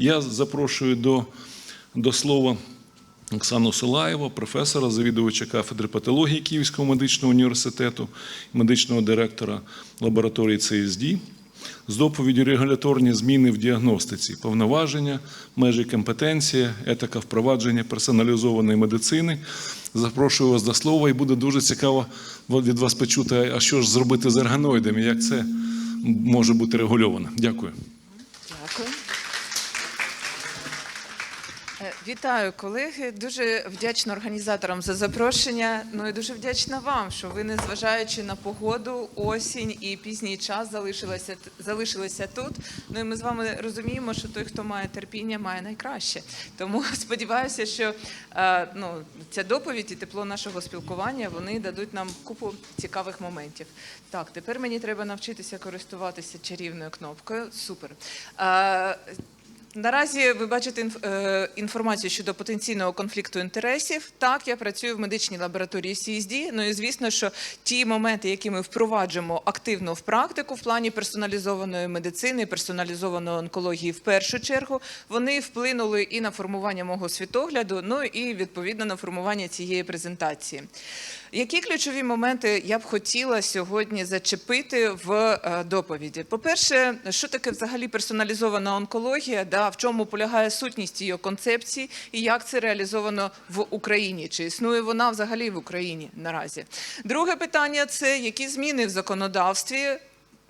Я запрошую до, до слова Оксану Силаєву, професора, завідувача кафедри патології Київського медичного університету, медичного директора лабораторії ЦСД з доповіддю регуляторні зміни в діагностиці, повноваження, межі компетенції, етика впровадження персоналізованої медицини. Запрошую вас до слова, і буде дуже цікаво від вас почути, а що ж зробити з ергоноїдами, як це може бути регульовано. Дякую. Вітаю, колеги. Дуже вдячна організаторам за запрошення. Ну і дуже вдячна вам, що ви, незважаючи на погоду, осінь і пізній час, залишилися, залишилися тут. Ну і ми з вами розуміємо, що той, хто має терпіння, має найкраще. Тому сподіваюся, що е, ну, ця доповідь і тепло нашого спілкування вони дадуть нам купу цікавих моментів. Так, тепер мені треба навчитися користуватися чарівною кнопкою. Супер. Наразі ви бачите е, інформацію щодо потенційного конфлікту інтересів. Так, я працюю в медичній лабораторії CSD. Ну і звісно, що ті моменти, які ми впроваджуємо активно в практику в плані персоналізованої медицини, персоналізованої онкології, в першу чергу, вони вплинули і на формування мого світогляду, ну і відповідно на формування цієї презентації. Які ключові моменти я б хотіла сьогодні зачепити в е, доповіді? По-перше, що таке взагалі персоналізована онкологія? Да, в чому полягає сутність її концепції і як це реалізовано в Україні? Чи існує вона взагалі в Україні наразі? Друге питання це які зміни в законодавстві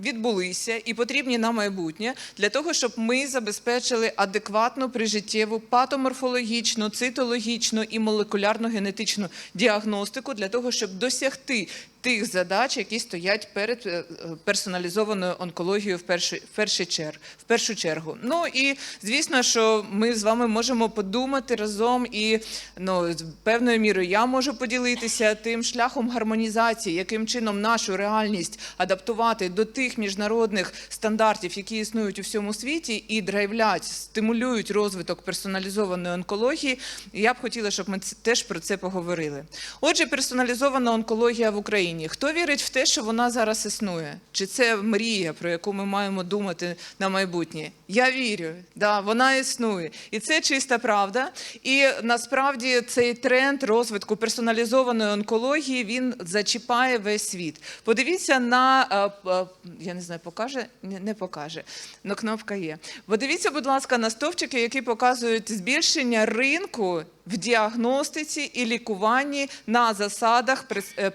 відбулися і потрібні на майбутнє для того, щоб ми забезпечили адекватну прижиттєву патоморфологічну, цитологічну і молекулярно-генетичну діагностику для того, щоб досягти тих задач, які стоять перед е, персоналізованою онкологією в першу, в першу, чер, в першу чергу. Ну і звісно, що ми з вами можемо подумати разом, і ну, з певною мірою я можу поділитися тим шляхом гармонізації, яким чином нашу реальність адаптувати до тих міжнародних стандартів, які існують у всьому світі, і драйвлять, стимулюють розвиток персоналізованої онкології. Я б хотіла, щоб ми теж про це поговорили. Отже, персоналізована онкологія в Україні. Хто вірить в те, що вона зараз існує? Чи це мрія, про яку ми маємо думати на майбутнє? Я вірю, да, вона існує. І це чиста правда. І насправді цей тренд розвитку персоналізованої онкології він зачіпає весь світ. Подивіться на е, е, я не знаю, покаже? Не, покаже. Ну, кнопка є. Подивіться, будь ласка, на стовпчики, які показують збільшення ринку в діагностиці і лікуванні на засадах перс-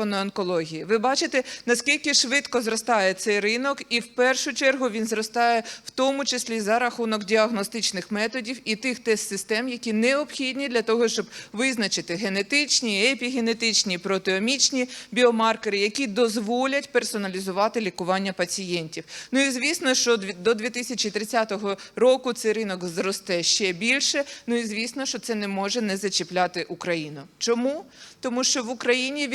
е, онкології. Ви бачите, наскільки швидко зростає цей ринок, і в першу чергу він зростає в тому числі за рахунок діагностичних методів і тих тест-систем, які необхідні для того, щоб визначити генетичні, епігенетичні, протеомічні біомаркери, які дозволять персоналізувати лікування пацієнтів. Ну і звісно, що до 2030 року цей ринок зросте ще більше. Ну і звісно, що це не може не зачіпляти Україну. Чому? Тому що в Україні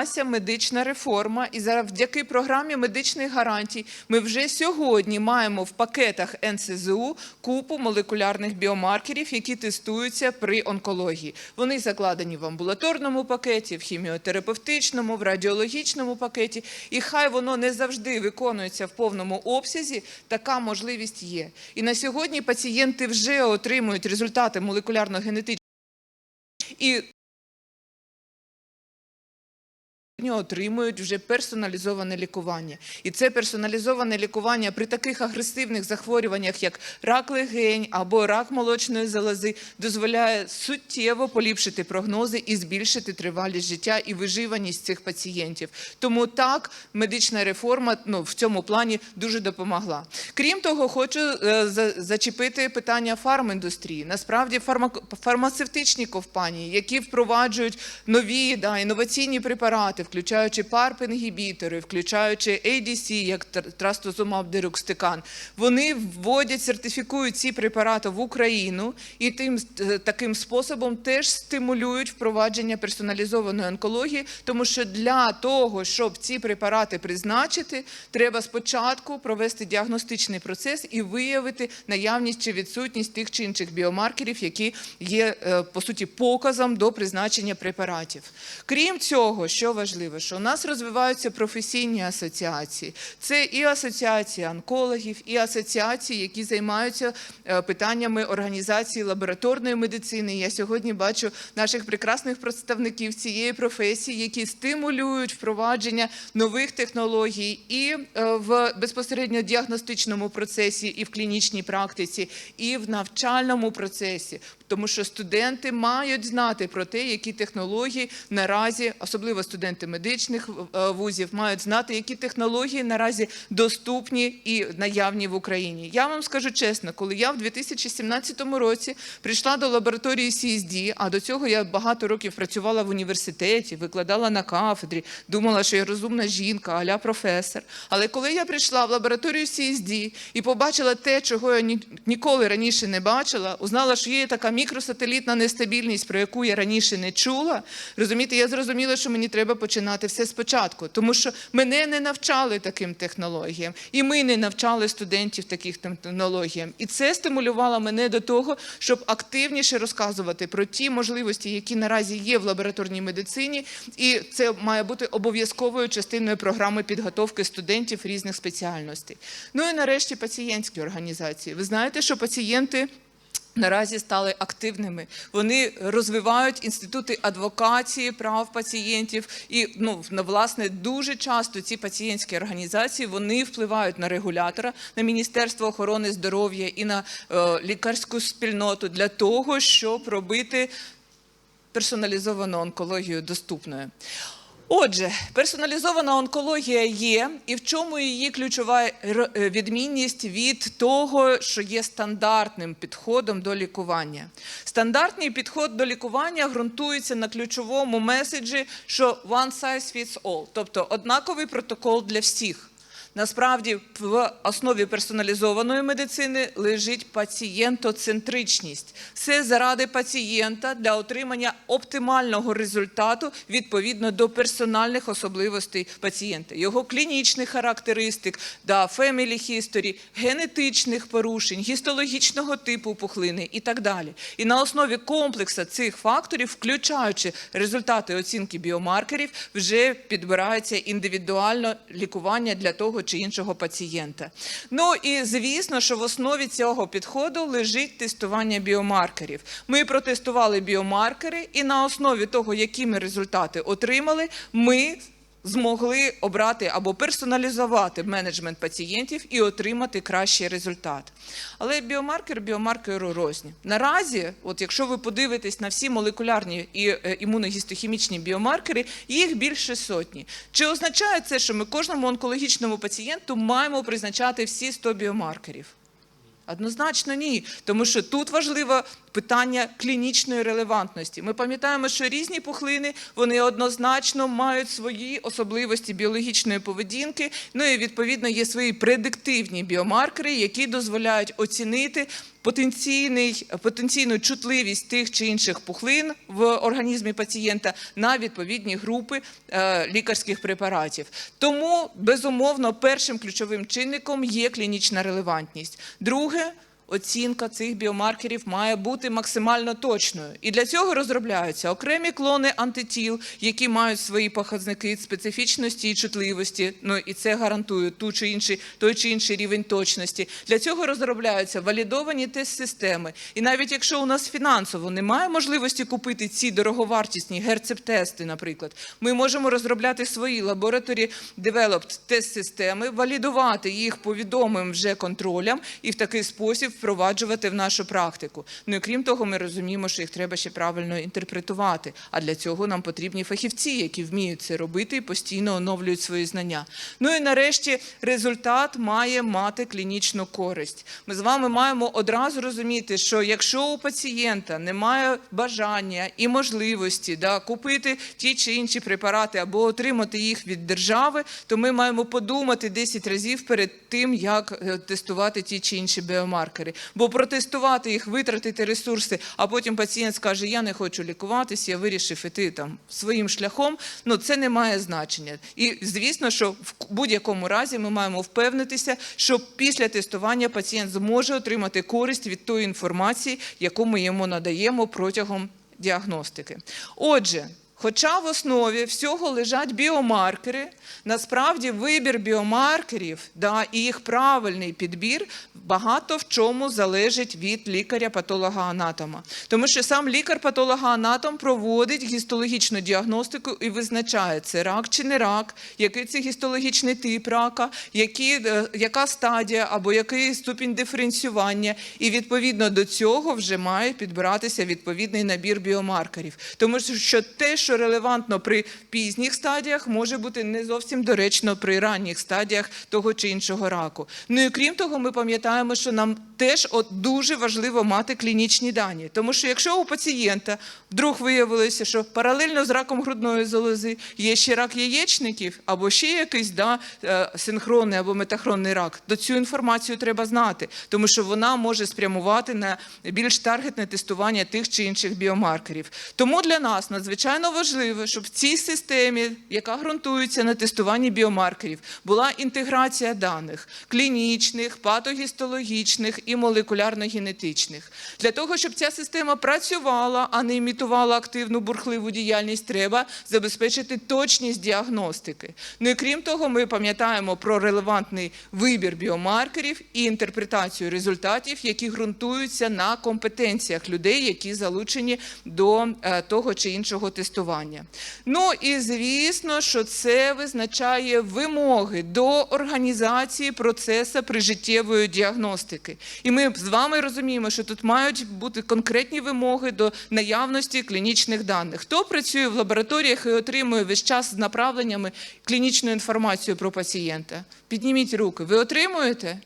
відбулася медична реформа, і завдяки програмі медичних гарантій ми вже сьогодні маємо в пакетах НСЗУ купу молекулярних біомаркерів, які тестуються при онкології. Вони закладені в амбулаторному пакеті, в хіміотерапевтичному, в радіологічному пакеті. І хай воно не завжди виконується в повному обсязі, така можливість є. І на сьогодні пацієнти вже отримують результати молекулярно-генетичної отримують вже персоналізоване лікування. І це персоналізоване лікування при таких агресивних захворюваннях, як рак легень або рак молочної залози, дозволяє суттєво поліпшити прогнози і збільшити тривалість життя і виживаність цих пацієнтів. Тому так медична реформа ну, в цьому плані дуже допомогла. Крім того, хочу е, за- зачепити питання фарміндустрії. Насправді фармако- фармацевтичні компанії, які впроваджують нові да, інноваційні препарати, включаючи ПАРП-інгібітори, включаючи ADC, як трастозумаб дерюкстикан, вони вводять, сертифікують ці препарати в Україну і тим е, таким способом теж стимулюють впровадження персоналізованої онкології, тому що для того, щоб ці препарати призначити, треба спочатку провести діагностичне клінічний процес і виявити наявність чи відсутність тих чи інших біомаркерів, які є е, по суті показом до призначення препаратів. Крім цього, що важливо, що у нас розвиваються професійні асоціації. Це і асоціація онкологів, і асоціації, які займаються е, питаннями організації лабораторної медицини. Я сьогодні бачу наших прекрасних представників цієї професії, які стимулюють впровадження нових технологій і е, в безпосередньо діагностичному процесі, і в клінічній практиці, і в навчальному процесі. Тому що студенти мають знати про те, які технології наразі, особливо студенти медичних е, вузів, мають знати, які технології наразі доступні і наявні в Україні. Я вам скажу чесно, коли я в 2017 році прийшла до лабораторії CSD, а до цього я багато років працювала в університеті, викладала на кафедрі, думала, що я розумна жінка, аля професор. Але коли я прийшла в лабораторію CSD і побачила те, чого я ні- ніколи раніше не бачила, узнала, що є така мікросателітна нестабільність, про яку я раніше не чула. Розумієте, я зрозуміла, що мені треба починати все спочатку, тому що мене не навчали таким технологіям, і ми не навчали студентів таких технологіям. І це стимулювало мене до того, щоб активніше розказувати про ті можливості, які наразі є в лабораторній медицині, і це має бути обов'язковою частиною програми підготовки студентів різних спеціальностей. Ну і нарешті пацієнтські організації. Ви знаєте, що пацієнти. Наразі стали активними. Вони розвивають інститути адвокації прав пацієнтів. І ну власне дуже часто ці пацієнтські організації вони впливають на регулятора, на Міністерство охорони здоров'я і на е, лікарську спільноту для того, щоб робити персоналізовану онкологію доступною. Отже, персоналізована онкологія є, і в чому її ключова е, відмінність від того, що є стандартним підходом до лікування. Стандартний підход до лікування ґрунтується на ключовому меседжі, що one size fits all, тобто однаковий протокол для всіх. Насправді в основі персоналізованої медицини лежить пацієнтоцентричність. Все заради пацієнта для отримання оптимального результату відповідно до персональних особливостей пацієнта, його клінічних характеристик, да, family history, генетичних порушень, гістологічного типу пухлини і так далі. І на основі комплексу цих факторів, включаючи результати оцінки біомаркерів, вже підбирається індивідуально лікування для того чи іншого пацієнта. Ну і звісно, що в основі цього підходу лежить тестування біомаркерів. Ми протестували біомаркери, і на основі того, які ми результати отримали, ми змогли обрати або персоналізувати менеджмент пацієнтів і отримати кращий результат. Але біомаркер біомаркеру розні. Наразі, от якщо ви подивитесь на всі молекулярні і е, імуногістохімічні біомаркери, їх більше сотні. Чи означає це, що ми кожному онкологічному пацієнту маємо призначати всі 100 біомаркерів? Однозначно ні, тому що тут важливе питання клінічної релевантності. Ми пам'ятаємо, що різні пухлини вони однозначно мають свої особливості біологічної поведінки. Ну і відповідно є свої предиктивні біомаркери, які дозволяють оцінити потенційну чутливість тих чи інших пухлин в організмі пацієнта на відповідні групи е, лікарських препаратів. Тому, безумовно, першим ключовим чинником є клінічна релевантність. Друге, Оцінка цих біомаркерів має бути максимально точною, і для цього розробляються окремі клони антитіл, які мають свої показники специфічності і чутливості. Ну і це гарантує ту чи інший, той чи інший рівень точності. Для цього розробляються валідовані тест-системи. І навіть якщо у нас фінансово немає можливості купити ці дороговартісні герцеп-тести, наприклад, ми можемо розробляти свої лабораторі developed тест-системи, валідувати їх по відомим вже контролям і в такий спосіб впроваджувати в нашу практику. Ну і крім того, ми розуміємо, що їх треба ще правильно інтерпретувати. А для цього нам потрібні фахівці, які вміють це робити і постійно оновлюють свої знання. Ну і нарешті результат має мати клінічну користь. Ми з вами маємо одразу розуміти, що якщо у пацієнта немає бажання і можливості да, купити ті чи інші препарати або отримати їх від держави, то ми маємо подумати 10 разів перед тим, як е, тестувати ті чи інші біомаркери. Біомаркери. Бо протестувати їх, витратити ресурси, а потім пацієнт скаже, я не хочу лікуватися, я вирішив іти там своїм шляхом. Ну це не має значення. І звісно, що в будь-якому разі ми маємо впевнитися, що після тестування пацієнт зможе отримати користь від тої інформації, яку ми йому надаємо протягом діагностики. Отже, хоча в основі всього лежать біомаркери, насправді вибір біомаркерів да, і їх правильний підбір багато в чому залежить від лікаря-патолога-анатома. Тому що сам лікар-патолога-анатом проводить гістологічну діагностику і визначає, це рак чи не рак, який це гістологічний тип рака, які, е, яка стадія або який ступінь диференціювання. І відповідно до цього вже має підбиратися відповідний набір біомаркерів. Тому що те, що релевантно при пізніх стадіях, може бути не зовсім доречно при ранніх стадіях того чи іншого раку. Ну і крім того, ми пам'ятаємо, що нам теж от дуже важливо мати клінічні дані. Тому що якщо у пацієнта вдруг виявилося, що паралельно з раком грудної залози є ще рак яєчників або ще якийсь да, е, синхронний або метахронний рак, то цю інформацію треба знати, тому що вона може спрямувати на більш таргетне тестування тих чи інших біомаркерів. Тому для нас надзвичайно важливо, щоб в цій системі, яка ґрунтується на тестуванні біомаркерів, була інтеграція даних клінічних, патогістологічних і молекулярно-генетичних. Для того, щоб ця система працювала, а не імітувала активну бурхливу діяльність, треба забезпечити точність діагностики. Ну і крім того, ми пам'ятаємо про релевантний вибір біомаркерів і інтерпретацію результатів, які ґрунтуються на компетенціях людей, які залучені до е, того чи іншого тестування. Ну і звісно, що це визначає вимоги до організації процесу прижиттєвої діагностики. І ми з вами розуміємо, що тут мають бути конкретні вимоги до наявності клінічних даних. Хто працює в лабораторіях і отримує весь час з направленнями клінічну інформацію про пацієнта? Підніміть руки. Ви отримуєте?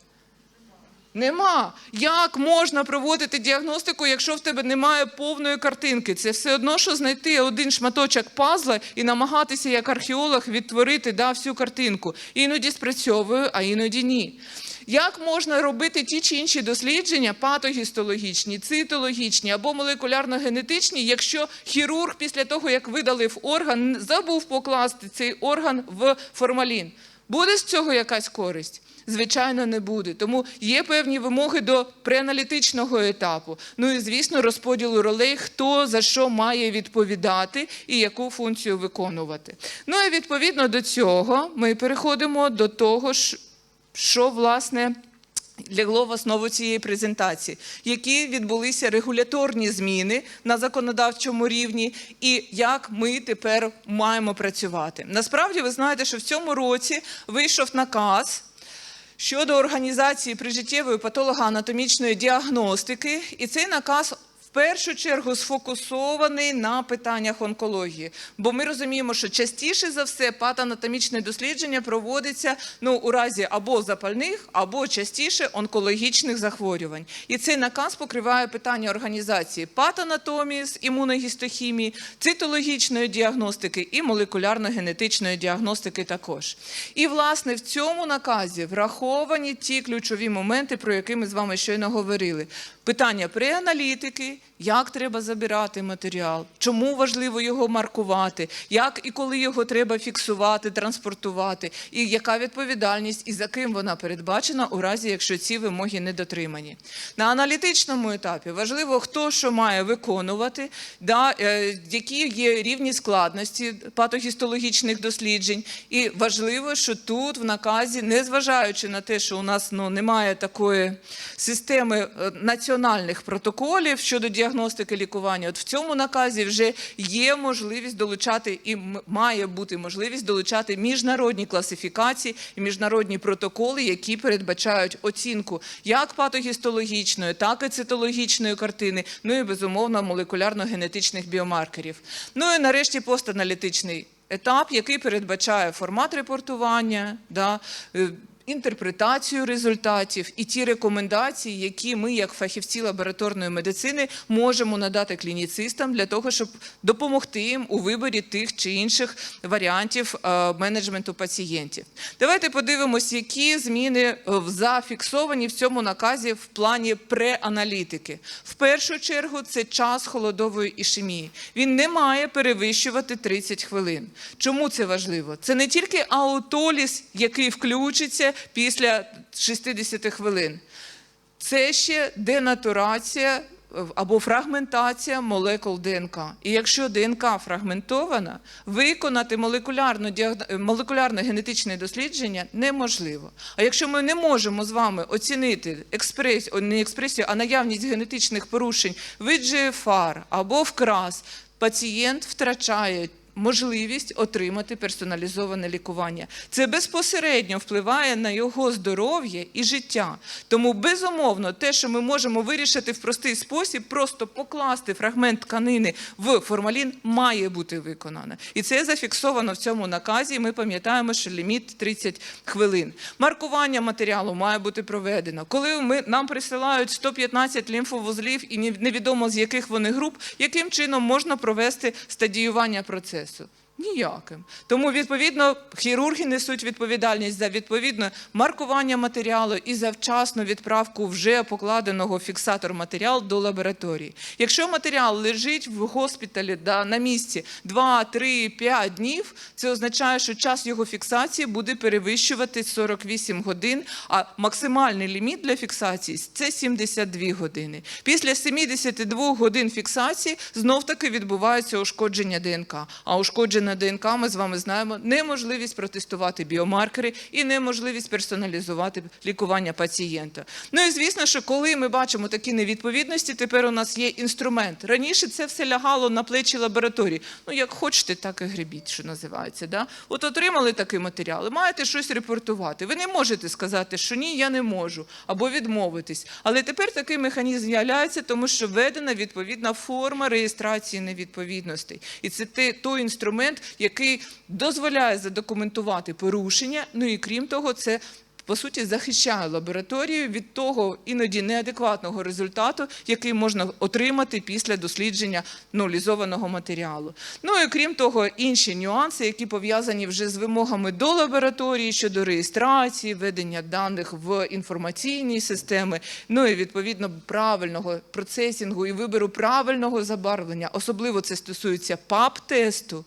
Нема. Як можна проводити діагностику, якщо в тебе немає повної картинки? Це все одно, що знайти один шматочок пазла і намагатися як археолог відтворити да, всю картинку. Іноді спрацьовує, а іноді ні. Як можна робити ті чи інші дослідження, патогістологічні, цитологічні або молекулярно-генетичні, якщо хірург після того, як видалив орган, забув покласти цей орган в формалін? Буде з цього якась користь? Звичайно, не буде. Тому є певні вимоги до преаналітичного етапу. Ну і звісно, розподілу ролей, хто за що має відповідати і яку функцію виконувати. Ну і відповідно до цього ми переходимо до того, що власне. Лягло в основу цієї презентації, які відбулися регуляторні зміни на законодавчому рівні, і як ми тепер маємо працювати. Насправді, ви знаєте, що в цьому році вийшов наказ щодо організації прижиттєвої патологоанатомічної діагностики, і цей наказ першу чергу сфокусований на питаннях онкології. Бо ми розуміємо, що частіше за все патанатомічне дослідження проводиться ну, у разі або запальних, або частіше онкологічних захворювань. І цей наказ покриває питання організації патанатомії з імуногістохімії, цитологічної діагностики і молекулярно-генетичної діагностики також. І, власне, в цьому наказі враховані ті ключові моменти, про які ми з вами щойно говорили. Питання преаналітики, як треба забирати матеріал, чому важливо його маркувати, як і коли його треба фіксувати, транспортувати, і яка відповідальність, і за ким вона передбачена у разі, якщо ці вимоги не дотримані. На аналітичному етапі важливо, хто що має виконувати, да, е, які є рівні складності патогістологічних досліджень. І важливо, що тут в наказі, незважаючи на те, що у нас ну, немає такої системи е, національних протоколів щодо діагностики лікування, от в цьому наказі вже є можливість долучати і має бути можливість долучати міжнародні класифікації і міжнародні протоколи, які передбачають оцінку як патогістологічної, так і цитологічної картини, ну і безумовно молекулярно-генетичних біомаркерів. Ну і нарешті постаналітичний етап, який передбачає формат репортування, да, е, інтерпретацію результатів і ті рекомендації, які ми, як фахівці лабораторної медицини, можемо надати клініцистам для того, щоб допомогти їм у виборі тих чи інших варіантів е, менеджменту пацієнтів. Давайте подивимось, які зміни е, зафіксовані в цьому наказі в плані преаналітики. В першу чергу це час холодової ішемії. Він не має перевищувати 30 хвилин. Чому це важливо? Це не тільки аутоліз, який включиться після 60 хвилин. Це ще денатурація е, або фрагментація молекул ДНК. І якщо ДНК фрагментована, виконати молекулярно, молекулярне генетичне дослідження неможливо. А якщо ми не можемо з вами оцінити експрес, не експресію, а наявність генетичних порушень в GFR або в КРАС, пацієнт втрачає можливість отримати персоналізоване лікування. Це безпосередньо впливає на його здоров'я і життя. Тому, безумовно, те, що ми можемо вирішити в простий спосіб, просто покласти фрагмент тканини в формалін, має бути виконано. І це зафіксовано в цьому наказі. Ми пам'ятаємо, що ліміт 30 хвилин. Маркування матеріалу має бути проведено. Коли ми, нам присилають 115 лімфовузлів і невідомо з яких вони груп, яким чином можна провести стадіювання процесу? eso. Ніяким. Тому, відповідно, хірурги несуть відповідальність за відповідне маркування матеріалу і за вчасну відправку вже покладеного фіксатор матеріал до лабораторії. Якщо матеріал лежить в госпіталі да, на місці 2, 3, 5 днів, це означає, що час його фіксації буде перевищувати 48 годин, а максимальний ліміт для фіксації це 72 години. Після 72 годин фіксації знов-таки відбувається ушкодження ДНК. А ушкоджена ДНК, ми з вами знаємо, неможливість протестувати біомаркери і неможливість персоналізувати лікування пацієнта. Ну і звісно, що коли ми бачимо такі невідповідності, тепер у нас є інструмент. Раніше це все лягало на плечі лабораторії. Ну, як хочете, так і гребіть, що називається. Да? От отримали такий матеріал, маєте щось репортувати. Ви не можете сказати, що ні, я не можу, або відмовитись. Але тепер такий механізм з'являється, тому що введена відповідна форма реєстрації невідповідностей. І це той інструмент, який дозволяє задокументувати порушення. Ну і крім того, це по суті захищає лабораторію від того іноді неадекватного результату, який можна отримати після дослідження нулізованого матеріалу. Ну і крім того, інші нюанси, які пов'язані вже з вимогами до лабораторії щодо реєстрації, ведення даних в інформаційні системи, ну і відповідно правильного процесінгу і вибору правильного забарвлення. Особливо це стосується ПАП-тесту.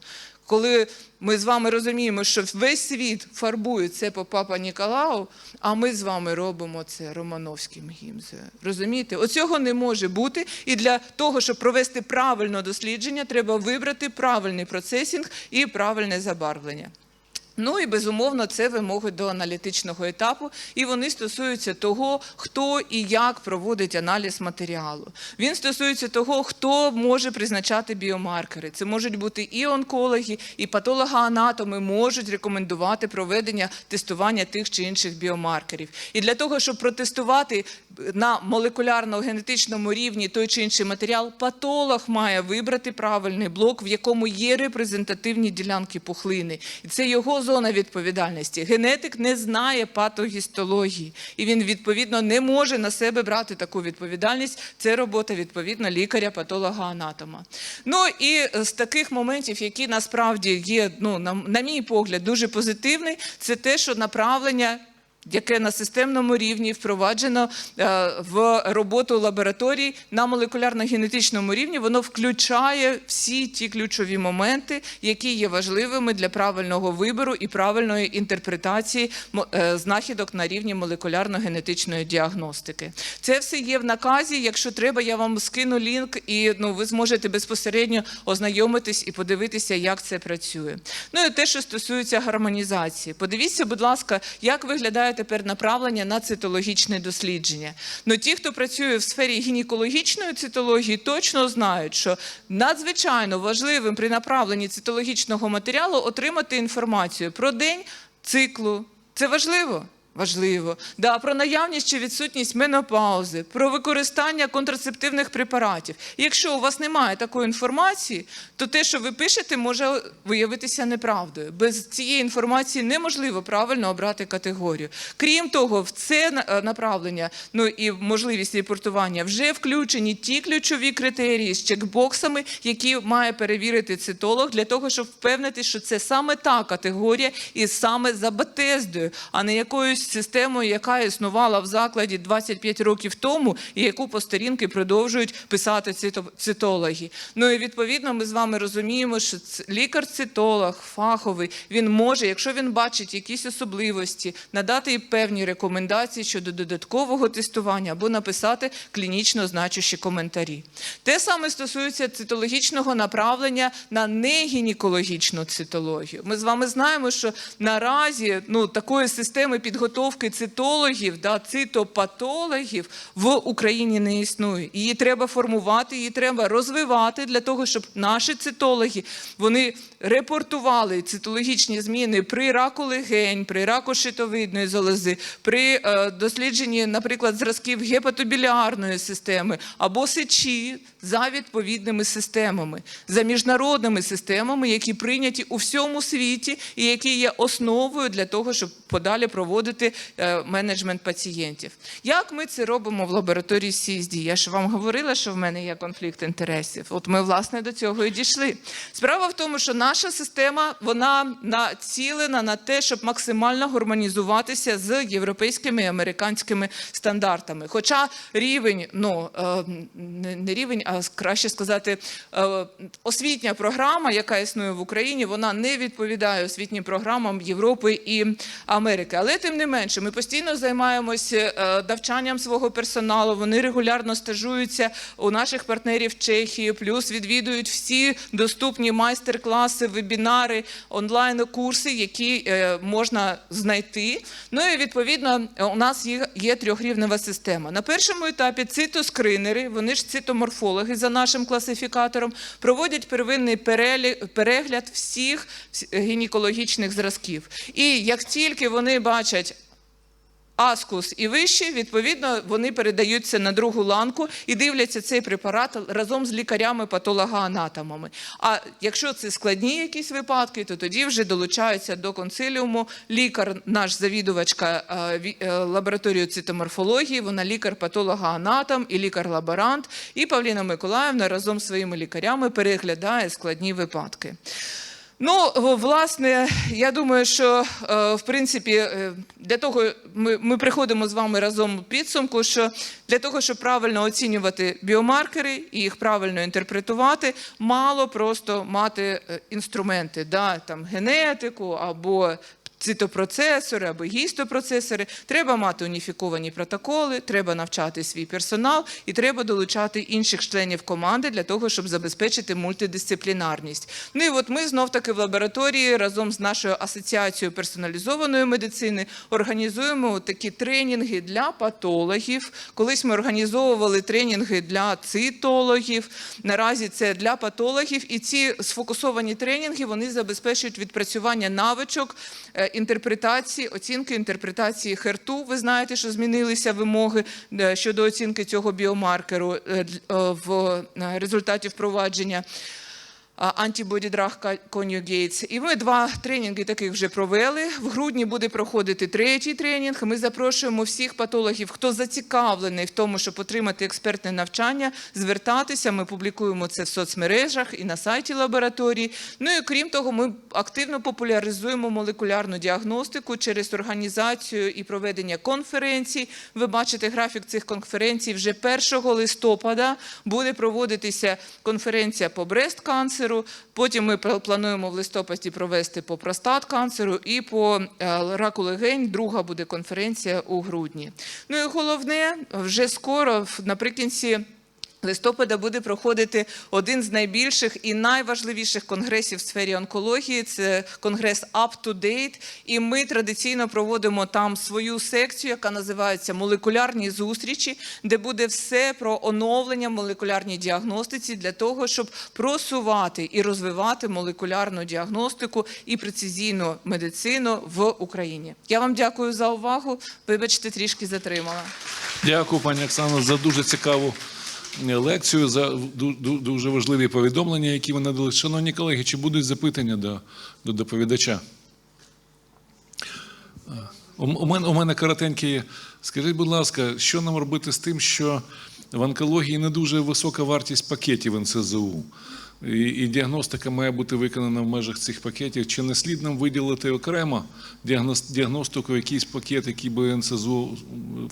Коли ми з вами розуміємо, що весь світ фарбує це по папа Ніколау, а ми з вами робимо це Романовським гімзою. Розумієте? Оцього не може бути. І для того, щоб провести правильне дослідження, треба вибрати правильний процесінг і правильне забарвлення. Ну і безумовно, це вимоги до аналітичного етапу, і вони стосуються того, хто і як проводить аналіз матеріалу. Він стосується того, хто може призначати біомаркери. Це можуть бути і онкологи, і патологоанатоми можуть рекомендувати проведення тестування тих чи інших біомаркерів. І для того, щоб протестувати на молекулярно-генетичному рівні той чи інший матеріал, патолог має вибрати правильний блок, в якому є репрезентативні ділянки пухлини. І це його зона відповідальності. Генетик не знає патогістології, і він відповідно не може на себе брати таку відповідальність. Це робота відповідно лікаря-патолога-анатома. Ну і з таких моментів, які насправді є, ну на, на мій погляд, дуже позитивний, це те, що направлення яке на системному рівні впроваджено е, в роботу лабораторій на молекулярно-генетичному рівні, воно включає всі ті ключові моменти, які є важливими для правильного вибору і правильної інтерпретації е, знахідок на рівні молекулярно-генетичної діагностики. Це все є в наказі. Якщо треба, я вам скину лінк, і ну ви зможете безпосередньо ознайомитись і подивитися, як це працює. Ну і те, що стосується гармонізації. Подивіться, будь ласка, як виглядає тепер направлення на цитологічне дослідження. Ну ті, хто працює в сфері гінекологічної цитології, точно знають, що надзвичайно важливим при направленні цитологічного матеріалу отримати інформацію про день циклу. Це важливо. Важливо. Да, про наявність чи відсутність менопаузи, про використання контрацептивних препаратів. Якщо у вас немає такої інформації, то те, що ви пишете, може виявитися неправдою. Без цієї інформації неможливо правильно обрати категорію. Крім того, в це е, направлення, ну і можливість репортування вже включені ті ключові критерії з чекбоксами, які має перевірити цитолог для того, щоб впевнити, що це саме та категорія і саме за Бетездою, а не якоюсь системою, яка існувала в закладі 25 років тому, і яку по сторінки продовжують писати цито- цитологи. Ну і відповідно ми з вами розуміємо, що лікар-цитолог фаховий він може, якщо він бачить якісь особливості, надати їй певні рекомендації щодо додаткового тестування або написати клінічно значущі коментарі. Те саме стосується цитологічного направлення на негінекологічну цитологію. Ми з вами знаємо, що наразі ну, такої системи підготовки цитологів, да, цитопатологів в Україні не існує. Її треба формувати, її треба розвивати для того, щоб наші цитологи вони репортували цитологічні зміни при раку легень, при раку щитовидної залози, при е, дослідженні, наприклад, зразків гепатобілярної системи або сечі за відповідними системами, за міжнародними системами, які прийняті у всьому світі і які є основою для того, щоб подалі проводити е, менеджмент пацієнтів. Як ми це робимо в лабораторії CSD? Я ж вам говорила, що в мене є конфлікт інтересів. От ми власне до цього і дійшли. Справа в тому, що наша система вона націлена на те, щоб максимально гармонізуватися з європейськими і американськими стандартами. Хоча рівень, ну е, не рівень, а краще сказати, е, освітня програма, яка існує в Україні, вона не відповідає освітнім програмам Європи і Америки. Але тим не менше, ми постійно займаємося е, навчанням свого персоналу. Вони регулярно стажуються у наших партнерів Чехії, плюс відвідують всі доступні майстер-класи, вебінари, онлайн-курси, які е, можна знайти. Ну і відповідно у нас є, трьохрівнева система. На першому етапі цитоскринери, вони ж цитоморфологи за нашим класифікатором, проводять первинний перегляд всіх гінекологічних зразків. І як тільки вони бачать Аскус і вищі, відповідно, вони передаються на другу ланку і дивляться цей препарат разом з лікарями-патологоанатомами. А якщо це складні якісь випадки, то тоді вже долучаються до консиліуму лікар, наш завідувачка е, е, лабораторії цитоморфології, вона лікар-патологоанатом і лікар-лаборант. І Павліна Миколаївна разом з своїми лікарями переглядає складні випадки. Ну, власне, я думаю, що е, в принципі е, для того ми, ми приходимо з вами разом у підсумку, що для того, щоб правильно оцінювати біомаркери і їх правильно інтерпретувати, мало просто мати е, інструменти, да, там генетику або цитопроцесори або гістопроцесори. Треба мати уніфіковані протоколи, треба навчати свій персонал і треба долучати інших членів команди для того, щоб забезпечити мультидисциплінарність. Ну і от ми знов таки в лабораторії разом з нашою асоціацією персоналізованої медицини організуємо такі тренінги для патологів. Колись ми організовували тренінги для цитологів. Наразі це для патологів, і ці сфокусовані тренінги вони забезпечують відпрацювання навичок е, інтерпретації, оцінки інтерпретації херту. Ви знаєте, що змінилися вимоги е, щодо оцінки цього біомаркеру е, е, в результаті впровадження антибоді драг конюгейтс. І ми два тренінги таких вже провели. В грудні буде проходити третій тренінг. Ми запрошуємо всіх патологів, хто зацікавлений в тому, щоб отримати експертне навчання, звертатися. Ми публікуємо це в соцмережах і на сайті лабораторії. Ну і крім того, ми активно популяризуємо молекулярну діагностику через організацію і проведення конференцій. Ви бачите графік цих конференцій. Вже 1 листопада буде проводитися конференція по брест-канцеру. Потім ми пл- плануємо в листопаді провести по простат-канцеру і по е, раку легень. Друга буде конференція у грудні. Ну і головне, вже скоро, наприкінці листопада буде проходити один з найбільших і найважливіших конгресів в сфері онкології. Це конгрес Up to Date. І ми традиційно проводимо там свою секцію, яка називається Молекулярні зустрічі, де буде все про оновлення молекулярній діагностиці для того, щоб просувати і розвивати молекулярну діагностику і прецизійну медицину в Україні. Я вам дякую за увагу. Вибачте, трішки затримала. Дякую, пані Оксано, за дуже цікаву лекцію, за ду- ду- дуже важливі повідомлення, які ви надали. Шановні колеги, чи будуть запитання до, до доповідача? У, мене, у мене коротенькі. Скажіть, будь ласка, що нам робити з тим, що в онкології не дуже висока вартість пакетів НСЗУ? І, і діагностика має бути виконана в межах цих пакетів. Чи не слід нам виділити окремо діагностику, якийсь пакет, який би НСЗУ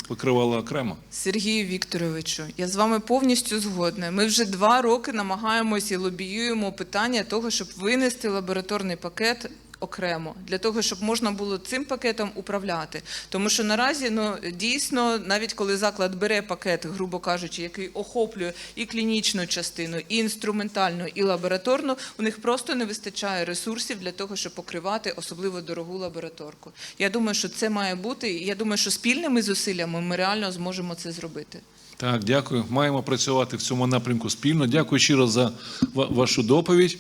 покривала окремо? Сергію Вікторовичу, я з вами повністю згодна. Ми вже два роки намагаємося і лобіюємо питання того, щоб винести лабораторний пакет. Окремо для того, щоб можна було цим пакетом управляти, тому що наразі ну дійсно, навіть коли заклад бере пакет, грубо кажучи, який охоплює і клінічну частину, і інструментальну, і лабораторну, у них просто не вистачає ресурсів для того, щоб покривати особливо дорогу лабораторку. Я думаю, що це має бути. і Я думаю, що спільними зусиллями ми реально зможемо це зробити. Так, дякую. Маємо працювати в цьому напрямку спільно. Дякую щиро за вашу доповідь.